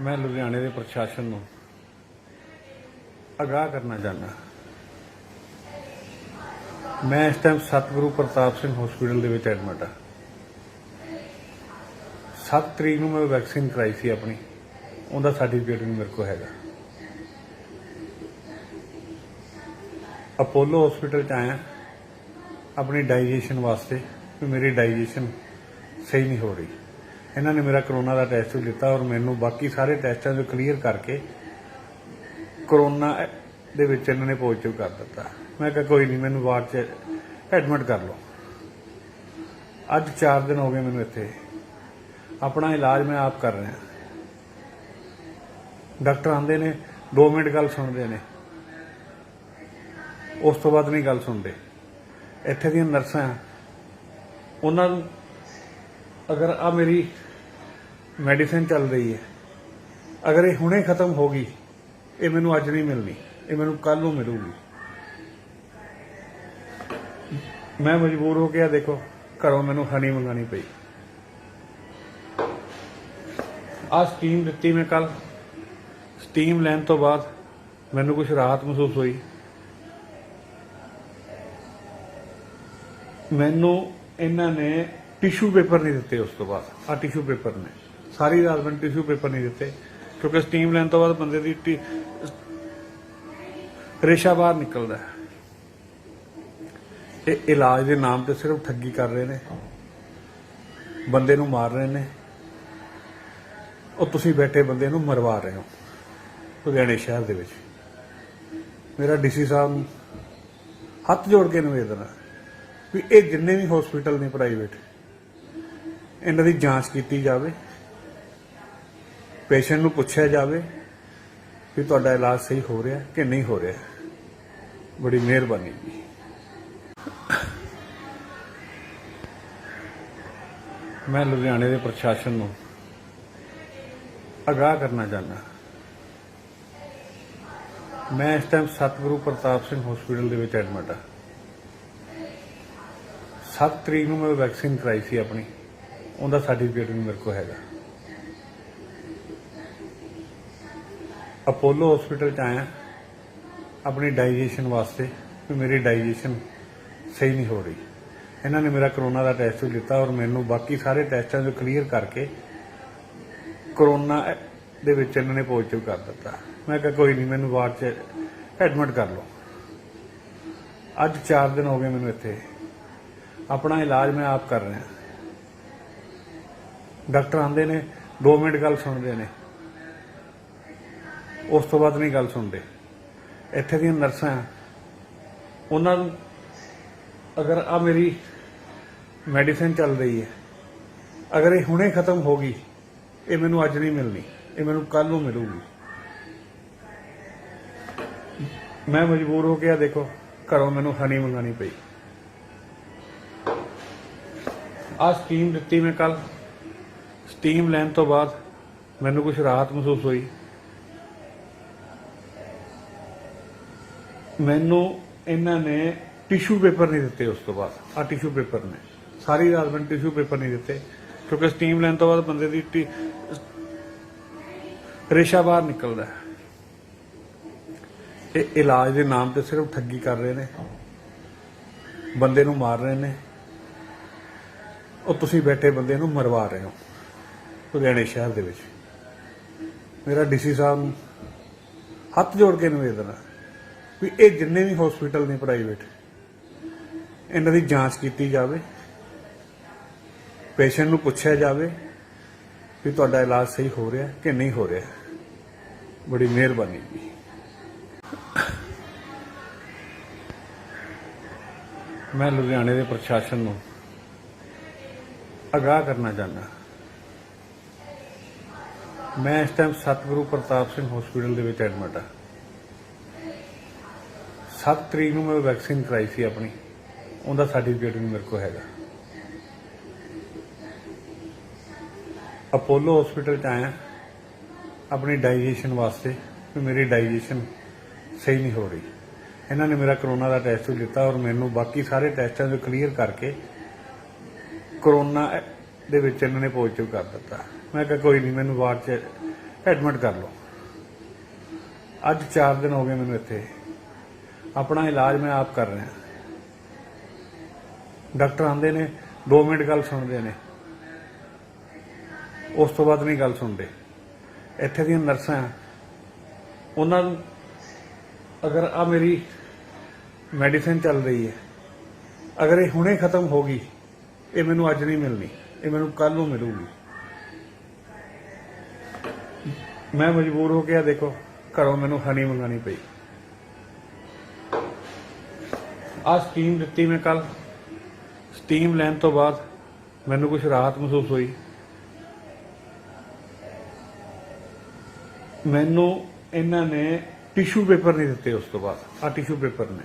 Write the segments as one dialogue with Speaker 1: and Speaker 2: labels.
Speaker 1: ਮੈਂ ਲੁਧਿਆਣੇ ਦੇ ਪ੍ਰਸ਼ਾਸਨ ਨੂੰ ਅਗਾਹ ਕਰਨਾ ਚਾਹੁੰਦਾ ਮੈਂ ਇਸ ਟਾਈਮ ਸਤਿਗੁਰੂ ਪ੍ਰਤਾਪ ਸਿੰਘ ਹਸਪੀਟਲ ਦੇ ਵਿੱਚ ਐਡਮਿਟ ਹਾਂ। 7 ਤਰੀਕ ਨੂੰ ਮੈਂ ਵੈਕਸੀਨ ਕਰਾਈ ਸੀ ਆਪਣੀ। ਉਹਦਾ ਸਰਟੀਫਿਕੇਟ ਵੀ ਮੇਰੇ ਕੋਲ ਹੈਗਾ। ਅਪੋਲੋ ਹਸਪੀਟਲ ਚ ਆਇਆ। ਆਪਣੀ ਡਾਈਜੈਸ਼ਨ ਵਾਸਤੇ ਵੀ ਮੇਰੀ ਡਾਈਜੈਸ਼ਨ ਸਹੀ ਨਹੀਂ ਹੋ ਰਹੀ। ਇਹਨਾਂ ਨੇ ਮੇਰਾ ਕਰੋਨਾ ਦਾ ਟੈਸਟ ਵੀ ਲਿੱਤਾ ਔਰ ਮੈਨੂੰ ਬਾਕੀ ਸਾਰੇ ਟੈਸਟਾਂ ਤੋਂ ਕਲੀਅਰ ਕਰਕੇ ਕਰੋਨਾ ਦੇ ਵਿੱਚ ਇਹਨਾਂ ਨੇ ਪੋਜ਼ਿਟਿਵ ਕਰ ਦਿੱਤਾ। ਮੈਂ ਕਿਹਾ ਕੋਈ ਨਹੀਂ ਮੈਨੂੰ ਵਾਰਡ 'ਚ ਐਡਮਿਟ ਕਰ ਲਓ। ਅੱਜ 4 ਦਿਨ ਹੋ ਗਏ ਮੈਨੂੰ ਇੱਥੇ। ਆਪਣਾ ਇਲਾਜ ਮੈਂ ਆਪ ਕਰ ਰਿਹਾ। ਡਾਕਟਰ ਆਂਦੇ ਨੇ 2 ਮਿੰਟ ਗੱਲ ਸੁਣਦੇ ਨੇ। ਉਸ ਤੋਂ ਬਾਅਦ ਨਹੀਂ ਗੱਲ ਸੁਣਦੇ। ਇੱਥੇ ਦੀਆਂ ਨਰਸਾਂ, ਉਹਨਾਂ ਨੂੰ ਅਗਰ ਆ ਮੇਰੀ ਮੈਡੀਸਿਨ ਚੱਲ ਰਹੀ ਹੈ, ਅਗਰ ਇਹ ਹੁਣੇ ਖਤਮ ਹੋ ਗਈ, ਇਹ ਮੈਨੂੰ ਅੱਜ ਨਹੀਂ ਮਿਲਣੀ, ਇਹ ਮੈਨੂੰ ਕੱਲ ਨੂੰ ਮਿਲੂਗੀ। ਮੈਂ ਮਜਬੂਰ ਹੋ ਗਿਆ ਦੇਖੋ, ਘਰੋਂ ਮੈਨੂੰ ਹਨੀ ਮੰਗਾਣੀ ਪਈ। ਆ ਸਟੀਮ ਦਿੱਤੀ ਮੈਂ ਕੱਲ ਸਟੀਮ ਲੈਣ ਤੋਂ ਬਾਅਦ ਮੈਨੂੰ ਕੁਝ ਰਾਹਤ ਮਹਿਸੂਸ ਹੋਈ। ਮੈਨੂੰ ਇਹਨਾਂ ਨੇ ਟਿਸ਼ੂ ਪੇਪਰ ਨਹੀਂ ਦਿੱਤੇ ਉਸ ਤੋਂ ਬਾਅਦ ਆ ਟਿਸ਼ੂ ਪੇਪਰ ਨੇ। ਸਾਰੀ ਰਾਤ ਮੈਨੂੰ ਟਿਸ਼ੂ ਪੇਪਰ ਨਹੀਂ ਦਿੱਤੇ, ਕਿਉਂਕਿ ਸਟੀਮ ਲੈਣ ਤੋਂ ਬਾਅਦ ਬੰਦੇ ਦੀ ਰੇਸ਼ਾ ਬਾਹਰ ਨਿਕਲਦਾ ਹੈ। ਇਹ ਇਲਾਜ ਦੇ ਨਾਮ ਤੇ ਸਿਰਫ ਠੱਗੀ ਕਰ ਰਹੇ ਨੇ। ਬੰਦੇ ਨੂੰ ਮਾਰ ਰਹੇ ਨੇ। ਉਹ ਤੁਸੀਂ ਬੈਠੇ ਬੰਦੇ ਨੂੰ ਮਰਵਾ ਰਹੇ ਹੋ, ਲੁਧਿਆਣੇ ਸ਼ਹਿਰ ਦੇ ਵਿੱਚ। ਮੇਰਾ ਡੀਸੀ ਸਾਹਿਬ ਨੂੰ ਹੱਥ ਜੋੜ ਕੇ ਨਿਵੇਦਨ ਹੈ ਵੀ ਇਹ ਜਿੰਨੇ ਵੀ ਹਸਪੀਟਲ ਨੇ ਪ੍ਰਾਈਵੇਟ ਇਹਨਾਂ ਦੀ ਜਾਂਚ ਕੀਤੀ ਜਾਵੇ। ਪੇਸ਼ੈਂਟ ਨੂੰ ਪੁੱਛਿਆ ਜਾਵੇ ਕਿ ਤੁਹਾਡਾ ਇਲਾਜ ਸਹੀ ਹੋ ਰਿਹਾ ਕਿ ਨਹੀਂ ਹੋ ਰਿਹਾ। ਬੜੀ ਮਿਹਰਬਾਨੀ ਜੀ। ਮੈਂ ਲੁਧਿਆਣੇ ਦੇ ਪ੍ਰਸ਼ਾਸਨ ਨੂੰ ਅਗਾਹ ਕਰਨਾ ਚਾਹੁੰਦਾ ਮੈਂ ਇਸ ਟਾਈਮ ਸਤਿਗੁਰੂ ਪ੍ਰਤਾਪ ਸਿੰਘ ਹਸਪੀਟਲ ਦੇ ਵਿੱਚ ਐਡਮਿਟ ਹਾਂ। 7 ਤਰੀਕ ਨੂੰ ਮੈਂ ਵੈਕਸੀਨ ਕਰਾਈ ਸੀ ਆਪਣੀ। ਉਹਦਾ ਸਰਟੀਫਿਕੇਟ ਵੀ ਮੇਰੇ ਕੋਲ ਹੈਗਾ। ਅਪੋਲੋ ਹਸਪੀਟਲ ਚ ਆਇਆ। ਆਪਣੀ ਡਾਈਜੈਸ਼ਨ ਵਾਸਤੇ ਵੀ ਮੇਰੀ ਡਾਈਜੈਸ਼ਨ ਸਹੀ ਨਹੀਂ ਹੋ ਰਹੀ। ਇਹਨਾਂ ਨੇ ਮੇਰਾ ਕਰੋਨਾ ਦਾ ਟੈਸਟ ਵੀ ਲਿੱਤਾ ਔਰ ਮੈਨੂੰ ਬਾਕੀ ਸਾਰੇ ਟੈਸਟਾਂ ਤੋਂ ਕਲੀਅਰ ਕਰਕੇ ਕਰੋਨਾ ਦੇ ਵਿੱਚ ਇਹਨਾਂ ਨੇ ਪੋਜ਼ਿਟਿਵ ਕਰ ਦਿੱਤਾ। ਮੈਂ ਕਿਹਾ ਕੋਈ ਨਹੀਂ, ਮੈਨੂੰ ਵਾਰਡ 'ਚ ਐਡਮਿਟ ਕਰ ਲਓ। ਅੱਜ 4 ਦਿਨ ਹੋ ਗਏ ਮੈਨੂੰ ਇੱਥੇ। ਆਪਣਾ ਇਲਾਜ ਮੈਂ ਆਪ ਕਰ ਰਿਹਾ। ਡਾਕਟਰ ਆਉਂਦੇ ਨੇ 2 ਮਿੰਟ ਗੱਲ ਸੁਣਦੇ ਨੇ। ਉਸ ਤੋਂ ਬਾਅਦ ਨਹੀਂ ਗੱਲ ਸੁਣਦੇ। ਇੱਥੇ ਦੀਆਂ ਨਰਸਾਂ, ਉਹਨਾਂ ਨੂੰ ਅਗਰ ਆ ਮੇਰੀ ਮੈਡੀਸਿਨ ਚੱਲ ਰਹੀ ਹੈ, ਅਗਰ ਇਹ ਹੁਣੇ ਖਤਮ ਹੋ ਗਈ, ਇਹ ਮੈਨੂੰ ਅੱਜ ਨਹੀਂ ਮਿਲਣੀ, ਇਹ ਮੈਨੂੰ ਕੱਲ ਨੂੰ ਮਿਲੂਗੀ। ਮੈਂ ਮਜਬੂਰ ਹੋ ਗਿਆ ਦੇਖੋ, ਘਰੋਂ ਮੈਨੂੰ ਹਨੀ ਮੰਗਾਣੀ ਪਈ। ਆ ਸਕੀਮ ਦਿੱਤੀ ਮੈਂ ਕੱਲ ਸਟੀਮ ਲੈਣ ਤੋਂ ਬਾਅਦ ਮੈਨੂੰ ਕੁਝ ਰਾਹਤ ਮਹਿਸੂਸ ਹੋਈ। ਮੈਨੂੰ ਇਹਨਾਂ ਨੇ ਟਿਸ਼ੂ ਪੇਪਰ ਨਹੀਂ ਦਿੱਤੇ ਉਸ ਤੋਂ ਬਾਅਦ। ਆ ਟਿਸ਼ੂ ਪੇਪਰ ਨੇ। ਸਾਰੀ ਰਾਤ ਮੈਨੂੰ ਟਿਸ਼ੂ ਪੇਪਰ ਨਹੀਂ ਦਿੱਤੇ, ਕਿਉਂਕਿ ਸਟੀਮ ਲੈਣ ਤੋਂ ਬਾਅਦ ਬੰਦੇ ਦੀ ਟੀ- ਰੇਸ਼ਾ ਬਾਹਰ ਨਿਕਲਦਾ ਹੈ। ਇਹ ਇਲਾਜ ਦੇ ਨਾਮ ਤੇ ਸਿਰਫ ਠੱਗੀ ਕਰ ਰਹੇ ਨੇ। ਬੰਦੇ ਨੂੰ ਮਾਰ ਰਹੇ ਨੇ। ਉਹ ਤੁਸੀਂ ਬੈਠੇ ਬੰਦੇ ਨੂੰ ਮਰਵਾ ਰਹੇ ਹੋ। ਲੁਧਿਆਣੇ ਸ਼ਹਿਰ ਦੇ ਵਿੱਚ। ਮੇਰਾ ਡੀਸੀ ਸਾਹਿਬ ਨੂੰ ਹੱਥ ਜੋੜ ਕੇ ਨਿਵੇਦਨ ਹੈ ਵੀ ਇਹ ਜਿੰਨੇ ਵੀ ਹਸਪੀਟਲ ਨੇ ਪ੍ਰਾਈਵੇਟ ਇਹਨਾਂ ਦੀ ਜਾਂਚ ਕੀਤੀ ਜਾਵੇ ਪੇਸ਼ੈਂਟ ਨੂੰ ਪੁੱਛਿਆ ਜਾਵੇ ਕਿ ਤੁਹਾਡਾ ਇਲਾਜ ਸਹੀ ਹੋ ਰਿਹਾ ਕਿ ਨਹੀਂ ਹੋ ਰਿਹਾ ਬੜੀ ਮਿਹਰਬਾਨੀ ਜੀ। ਮੈਂ ਲੁਧਿਆਣੇ ਦੇ ਪ੍ਰਸ਼ਾਸਨ ਨੂੰ ਅਗਾਹ ਕਰਨਾ ਚਾਹੁੰਦਾ। ਮੈਂ ਇਸ ਟਾਈਮ ਸਤਿਗੁਰੂ ਪ੍ਰਤਾਪ ਸਿੰਘ ਹਸਪੀਟਲ ਦੇ ਵਿੱਚ ਐਡਮਿਟ ਹਾਂ। 7 ਤਰੀਕ ਨੂੰ ਮੈਂ ਵੈਕਸੀਨ ਕਰਾਈ ਸੀ ਆਪਣੀ। ਉਹਦਾ ਸਰਟੀਫਿਕੇਟ ਵੀ ਮੇਰੇ ਕੋਲ ਹੈਗਾ। ਅਪੋਲੋ ਹਸਪੀਟਲ ਚ ਆਇਆ। ਆਪਣੀ ਡਾਈਜੈਸ਼ਨ ਵਾਸਤੇ ਵੀ ਮੇਰੀ ਡਾਈਜੈਸ਼ਨ ਸਹੀ ਨਹੀਂ ਹੋ ਰਹੀ। ਇਹਨਾਂ ਨੇ ਮੇਰਾ ਕਰੋਨਾ ਦਾ ਟੈਸਟ ਵੀ ਲਿੱਤਾ ਔਰ ਮੈਨੂੰ ਬਾਕੀ ਸਾਰੇ ਟੈਸਟਾਂ ਤੋਂ ਕਲੀਅਰ ਕਰਕੇ ਕਰੋਨਾ ਦੇ ਵਿੱਚ ਇਹਨਾਂ ਨੇ ਪੋਜ਼ਿਟਿਵ ਕਰ ਦਿੱਤਾ। ਮੈਂ ਕਿਹਾ, ਕੋਈ ਨਹੀਂ, ਮੈਨੂੰ ਵਾਰਡ 'ਚ ਐਡਮਿਟ ਕਰ ਲਓ। ਅੱਜ 4 ਦਿਨ ਹੋ ਗਏ ਮੈਨੂੰ ਇੱਥੇ। ਆਪਣਾ ਇਲਾਜ ਮੈਂ ਆਪ ਕਰ ਰਿਹਾ। ਡਾਕਟਰ ਆਂਦੇ ਨੇ 2 ਮਿੰਟ ਗੱਲ ਸੁਣਦੇ ਨੇ। ਉਸ ਤੋਂ ਬਾਅਦ ਨਹੀਂ ਗੱਲ ਸੁਣਦੇ। ਇੱਥੇ ਦੀਆਂ ਨਰਸਾਂ, ਉਹਨਾਂ ਨੂੰ ਅਗਰ ਆ ਮੇਰੀ ਮੈਡੀਸਿਨ ਚੱਲ ਰਹੀ ਹੈ, ਅਗਰ ਇਹ ਹੁਣੇ ਖਤਮ ਹੋ ਗਈ, ਇਹ ਮੈਨੂੰ ਅੱਜ ਨਹੀਂ ਮਿਲਣੀ। ਇਹ ਮੈਨੂੰ ਕੱਲ ਨੂੰ ਮਿਲੂਗੀ। ਮੈਂ ਮਜਬੂਰ ਹੋ ਗਿਆ ਦੇਖੋ, ਘਰੋਂ ਮੈਨੂੰ ਹਨੀ ਮੰਗਾਣੀ ਪਈ। ਆ ਸਟੀਮ ਦਿੱਤੀ ਮੈਂ ਕੱਲ ਸਟੀਮ ਲੈਣ ਤੋਂ ਬਾਅਦ ਮੈਨੂੰ ਕੁਝ ਰਾਹਤ ਮਹਿਸੂਸ ਹੋਈ। ਮੈਨੂੰ ਇਹਨਾਂ ਨੇ ਟਿਸ਼ੂ ਪੇਪਰ ਨਹੀਂ ਦਿੱਤੇ ਉਸ ਤੋਂ ਬਾਅਦ। ਆ ਟਿਸ਼ੂ ਪੇਪਰ ਨੇ।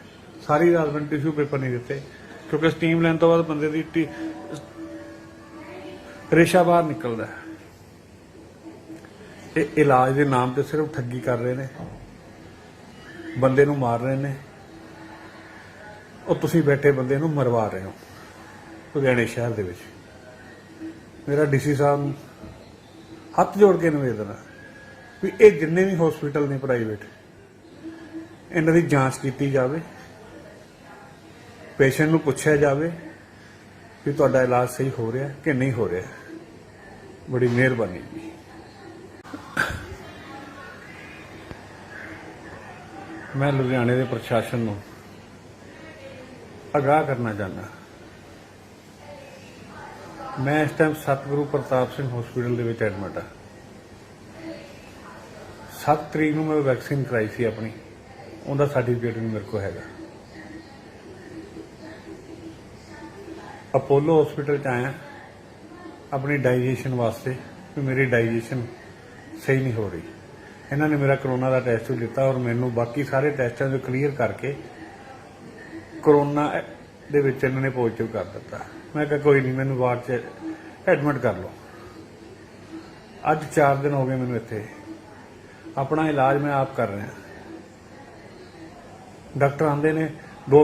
Speaker 1: ਸਾਰੀ ਰਾਤ ਮੈਨੂੰ ਟਿਸ਼ੂ ਪੇਪਰ ਨਹੀਂ ਦਿੱਤੇ, ਕਿਉਂਕਿ ਸਟੀਮ ਲੈਣ ਤੋਂ ਬਾਅਦ ਬੰਦੇ ਦੀ ਰੇਸ਼ਾ ਬਾਹਰ ਨਿਕਲਦਾ ਹੈ। ਇਹ ਇਲਾਜ ਦੇ ਨਾਮ ਤੇ ਸਿਰਫ ਠੱਗੀ ਕਰ ਰਹੇ ਨੇ। ਬੰਦੇ ਨੂੰ ਮਾਰ ਰਹੇ ਨੇ। ਉਹ ਤੁਸੀਂ ਬੈਠੇ ਬੰਦੇ ਨੂੰ ਮਰਵਾ ਰਹੇ ਹੋ, ਲੁਧਿਆਣੇ ਸ਼ਹਿਰ ਦੇ ਵਿੱਚ। ਮੇਰਾ ਡੀਸੀ ਸਾਹਿਬ ਨੂੰ ਹੱਥ ਜੋੜ ਕੇ ਨਿਵੇਦਨ ਹੈ ਵੀ ਇਹ ਜਿੰਨੇ ਵੀ ਹਸਪੀਟਲ ਨੇ ਪ੍ਰਾਈਵੇਟ ਇਹਨਾਂ ਦੀ ਜਾਂਚ ਕੀਤੀ ਜਾਵੇ। ਪੇਸ਼ੈਂਟ ਨੂੰ ਪੁੱਛਿਆ ਜਾਵੇ। ਵੀ ਤੁਹਾਡਾ ਇਲਾਜ ਸਹੀ ਹੋ ਰਿਹਾ ਕਿ ਨਹੀਂ ਹੋ ਰਿਹਾ? ਬੜੀ ਮਿਹਰਬਾਨੀ ਜੀ। ਮੈਂ ਲੁਧਿਆਣੇ ਦੇ ਪ੍ਰਸ਼ਾਸਨ ਨੂੰ ਅਗਾਹ ਕਰਨਾ ਚਾਹੁੰਦਾ। ਮੈਂ ਇਸ ਟਾਈਮ ਸਤਿਗੁਰੂ ਪ੍ਰਤਾਪ ਸਿੰਘ ਹਸਪੀਟਲ ਦੇ ਵਿੱਚ ਐਡਮਿਟ ਹਾਂ। 7 ਤਰੀਕ ਨੂੰ ਮੈਂ ਵੈਕਸੀਨ ਕਰਾਈ ਸੀ ਆਪਣੀ। ਉਹਦਾ ਸਰਟੀਫਿਕੇਟ ਵੀ ਮੇਰੇ ਕੋਲ ਹੈਗਾ। ਅਪੋਲੋ ਹਸਪੀਟਲ ਚ ਆਇਆ। ਆਪਣੀ ਡਾਈਜੈਸ਼ਨ ਵਾਸਤੇ ਵੀ ਮੇਰੀ ਡਾਈਜੈਸ਼ਨ ਸਹੀ ਨਹੀਂ ਹੋ ਰਹੀ। ਇਹਨਾਂ ਨੇ ਮੇਰਾ ਕਰੋਨਾ ਦਾ ਟੈਸਟ ਵੀ ਲਿੱਤਾ ਔਰ ਮੈਨੂੰ ਬਾਕੀ ਸਾਰੇ ਟੈਸਟਾਂ ਤੋਂ ਕਲੀਅਰ ਕਰਕੇ ਕਰੋਨਾ ਦੇ ਵਿੱਚ ਇਹਨਾਂ ਨੇ ਪੋਜ਼ਿਟਿਵ ਕਰ ਦਿੱਤਾ। ਮੈਂ ਕਿਹਾ ਕੋਈ ਨਹੀਂ, ਮੈਨੂੰ ਵਾਰਡ 'ਚ ਐਡਮਿਟ ਕਰ ਲਓ। ਅੱਜ 4 ਦਿਨ ਹੋ ਗਏ ਮੈਨੂੰ ਇੱਥੇ। ਆਪਣਾ ਇਲਾਜ ਮੈਂ ਆਪ ਕਰ ਰਿਹਾ। ਡਾਕਟਰ ਆਂਦੇ ਨੇ 2